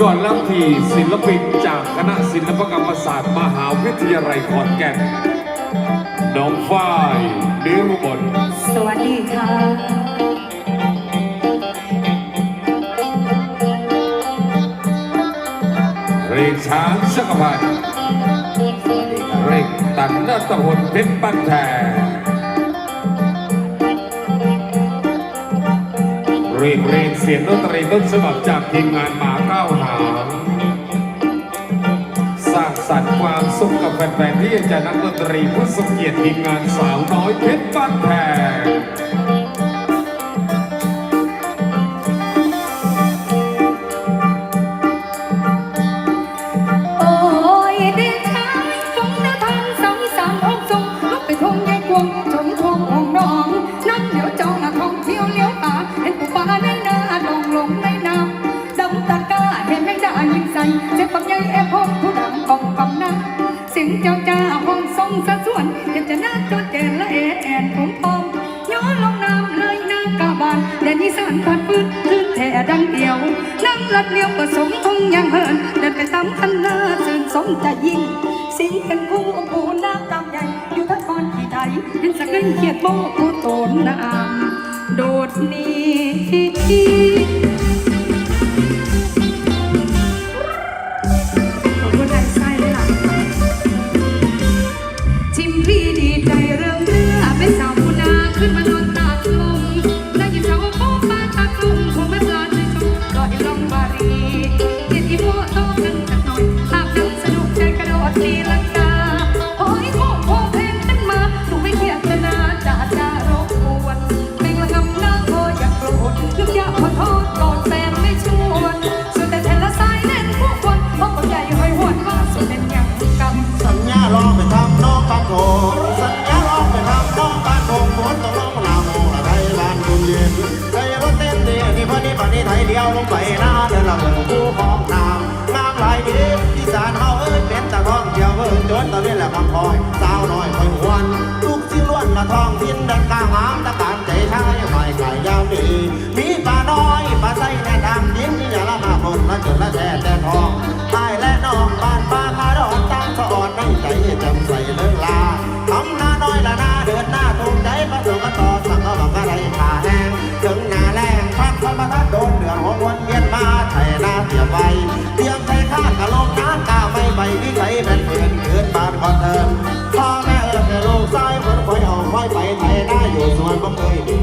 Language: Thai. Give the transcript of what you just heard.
ก่อนรับที่ศิลปินจากคณะศิลปกรรมศาสตร์มหาวิทยาลัยขอนแก่นน้องฝ้ายนิรุบลสวัสดีค่ะ เรกช้างชักพันธ์เรกตันนัตพลเพชรปันแทเรกเรกเสียงดนตรีต้นฉบับจากทีมงานหมา สรรค์ความสุขกับแฟนๆที่จะนักดนตรีผู้สมเกียรติทีมงานสาวน้อยเพชรบ้านแพงโรงสะส่วนเห็นจะน่าจดเจนและเอแอนผมพองย้อนลงน้ำเลยนางกาบานแดนอีสานพัดพื้นขึ้นแท่ดังเดียวนั่งลัดเลี้ยวผสมทงยังเหินเดินไปตามคันนาสื่นสมจะยิ่งสิงเป็นผู้ผู้หน้ากำใหญ่อยู่ทัดกอนที่ไทยเห็นสักเล่นเขียดโมผู้โตนนามโดดหนี ชิ ที่พันไทยเดียวลงไปหน้าเดินละเมือผู้ของนามงามหลายดีที่สานเฮาเอ้ยเป็นตะท้องเที่ยวเอ้ยจนตะเวนแหละคำคอยสาวน้อยคอยหวนลูกสิล้วนละท้องทินดันกลางหามตะการใจชายไม่ไก่ยาวดีมีปลาน้อยปลาใสแน่ดำยิ้มที่อย่าละมาคนละจนละแท้แต่ทองตายและน้องบ้านปลาคาดอนตามสะอ่อนในใจจำใส่เลิกลาทำหน้าน้อยละหน้าเดินหน้าถูกใจมาสู่มาต่อ ไม่ใบวิไสเป็นเพื่อนเกินบานคอนเทินพ่อแม่และลูกชายคนคอยเอาคอยไปไทยหน้าอยู่ส่วนบ่เคยส่วนบ่เคย